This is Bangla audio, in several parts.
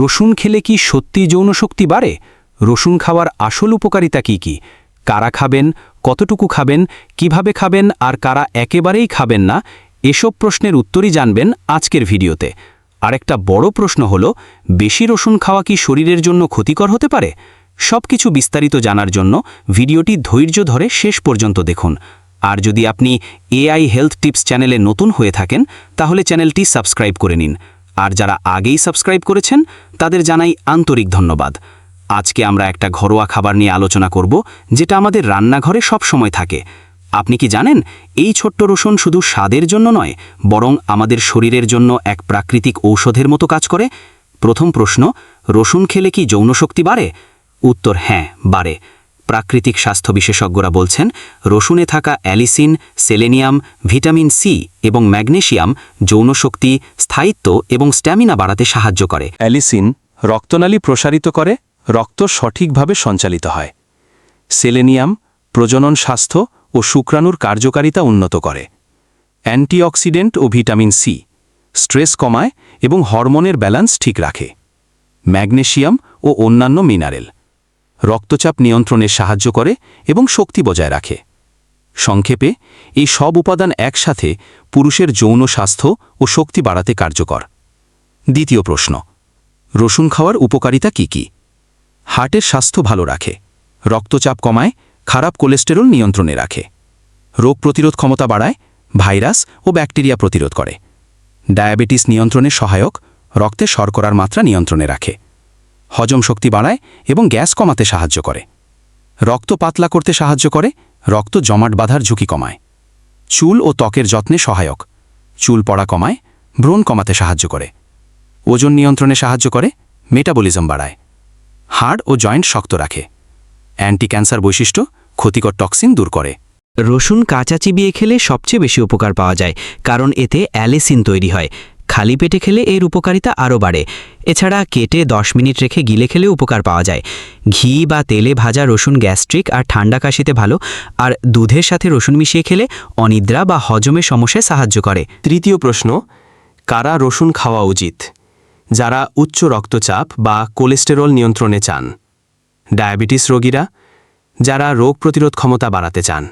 রসুন খেলে কি সত্যি যৌনশক্তি বাড়ে? রসুন খাওয়ার আসল উপকারিতা কি কি? কারা খাবেন? কতটুকু খাবেন? কীভাবে খাবেন? আর কারা একেবারেই খাবেন না? এসব প্রশ্নের উত্তরই জানবেন আজকের ভিডিওতে। আরেকটা বড় প্রশ্ন হল, বেশি রসুন খাওয়া কি শরীরের জন্য ক্ষতিকর হতে পারে? সবকিছু বিস্তারিত জানার জন্য ভিডিওটি ধৈর্য ধরে শেষ পর্যন্ত দেখুন। আর যদি আপনি এআই হেলথ টিপস চ্যানেলে নতুন হয়ে থাকেন, তাহলে চ্যানেলটি সাবস্ক্রাইব করে নিন। আর যারা আগেই সাবস্ক্রাইব করেছেন, তাদের জানাই আন্তরিক ধন্যবাদ। আজকে আমরা একটা ঘরোয়া খাবার নিয়ে আলোচনা করব, যেটা আমাদের রান্নাঘরে সব সময় থাকে। আপনি কি জানেন, এই ছোট্ট রসুন শুধু স্বাদের জন্য নয়, বরং আমাদের শরীরের জন্য এক প্রাকৃতিক ঔষধের মতো কাজ করে? প্রথম প্রশ্ন, রসুন খেলে কি যৌনশক্তি বাড়ে? উত্তর হ্যাঁ বাড়ে। প্রাকৃতিক স্বাস্থ্য বিশেষজ্ঞরা বলছেন, রসুনে থাকা অ্যালিসিন, সেলেনিয়াম, ভিটামিন সি এবং ম্যাগনেশিয়াম যৌনশক্তি স্থায়িত্ব এবং স্ট্যামিনা বাড়াতে সাহায্য করে। অ্যালিসিন রক্তনালী প্রসারিত করে, রক্ত সঠিকভাবে সঞ্চালিত হয়। সেলেনিয়াম প্রজনন স্বাস্থ্য ও শুক্রাণুর কার্যকারিতা উন্নত করে। অ্যান্টিঅক্সিডেন্ট ও ভিটামিন সি স্ট্রেস কমায় এবং হরমোনের ব্যালেন্স ঠিক রাখে। ম্যাগনেশিয়াম ও অন্যান্য মিনারেল রক্তচাপ নিয়ন্ত্রণে সাহায্য করে এবং শক্তি বজায় রাখে। সংক্ষেপে, এই সব উপাদান একসাথে পুরুষের যৌন স্বাস্থ্য ও শক্তি বাড়াতে কার্যকর। দ্বিতীয় প্রশ্ন, রসুন খাওয়ার উপকারিতা কি কি? হার্টের স্বাস্থ্য ভালো রাখে, রক্তচাপ কমায়, খারাপ কোলেস্টেরল নিয়ন্ত্রণে রাখে, রোগ প্রতিরোধ ক্ষমতা বাড়ায়, ভাইরাস ও ব্যাকটেরিয়া প্রতিরোধ করে, ডায়াবেটিস নিয়ন্ত্রণে সহায়ক, রক্তে শর্করার মাত্রা নিয়ন্ত্রণে রাখে। হজম শক্তি বাড়ায় এবং গ্যাস কমাতে সাহায্য করে। রক্ত পাতলা করতে সাহায্য করে, রক্ত জমাট বাঁধার ঝুঁকি কমায়। চুল ও ত্বকের যত্নে সহায়ক। চুল পড়া কমায়, ব্রণ কমাতে সাহায্য করে। ওজন নিয়ন্ত্রণে সাহায্য করে, মেটাবলিজম বাড়ায়। হাড় ও জয়েন্ট শক্ত রাখে। অ্যান্টি ক্যান্সার বৈশিষ্ট্য, ক্ষতিকর টক্সিন দূর করে। রসুন কাঁচা চিবিয়ে খেলে সবচেয়ে বেশি উপকার পাওয়া যায়, কারণ এতে অ্যালেসিন তৈরি হয়। খালি পেটে খেলে এর উপকারিতা আরও বাড়ে। এছাড়া কেটে 10 মিনিট রেখে গিলে খেলে উপকার পাওয়া যায়। ঘি বা তেলে ভাজা রসুন গ্যাস্ট্রিক আর ঠান্ডা কাশিতে ভালো। আর দুধের সাথে রসুন মিশিয়ে খেলে অনিদ্রা বা হজমের সমস্যায় সাহায্য করে। তৃতীয় প্রশ্ন, কারা রসুন খাওয়া উচিত? যারা উচ্চ রক্তচাপ বা কোলেস্টেরল নিয়ন্ত্রণে চান। ডায়াবেটিস রোগীরা, যারা রোগ প্রতিরোধ ক্ষমতা বাড়াতে চান।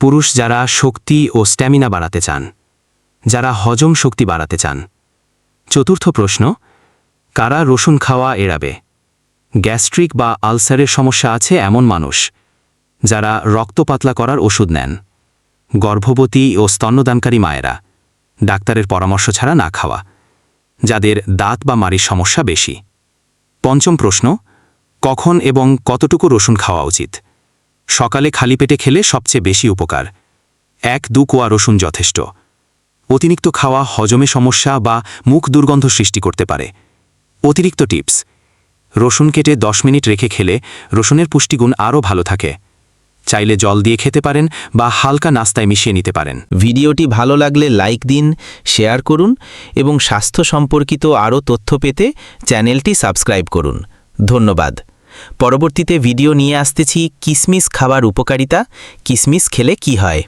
পুরুষ যারা শক্তি ও স্ট্যামিনা বাড়াতে চান। যারা হজম শক্তি বাড়াতে চান। চতুর্থ প্রশ্ন, কারা রসুন খাওয়া এড়াবে? গ্যাস্ট্রিক বা আলসারের সমস্যা আছে এমন মানুষ যারা রক্ত পাতলা করার ওষুধ নেন। গর্ভবতী ও স্তন্যদানকারী মায়েরা, ডাক্তারের পরামর্শ ছাড়া না খাওয়া, যাদের দাঁত বা মারির সমস্যা বেশি। পঞ্চম প্রশ্ন, কখন এবং কতটুকু রসুন খাওয়া উচিত? সকালে খালি পেটে খেলে সবচেয়ে বেশি উপকার। এক, দু কোয়া রসুন যথেষ্ট। অতিরিক্ত খাওয়া, হজমে সমস্যা বা মুখ দুর্গন্ধ সৃষ্টি করতে পারে। অতিরিক্ত টিপস, রসুন কেটে দশ মিনিট রেখে খেলে রসুনের পুষ্টিগুণ আরও ভালো থাকে। চাইলে জল দিয়ে খেতে পারেন বা হালকা নাস্তায় মিশিয়ে নিতে পারেন। ভিডিওটি ভালো লাগলে লাইক দিন, শেয়ার করুন এবং স্বাস্থ্য সম্পর্কিত আরও তথ্য পেতে চ্যানেলটি সাবস্ক্রাইব করুন। ধন্যবাদ। পরবর্তীতে ভিডিও নিয়ে আসতেছি কিসমিস খাবার উপকারিতা, কিসমিস খেলে কি হয়?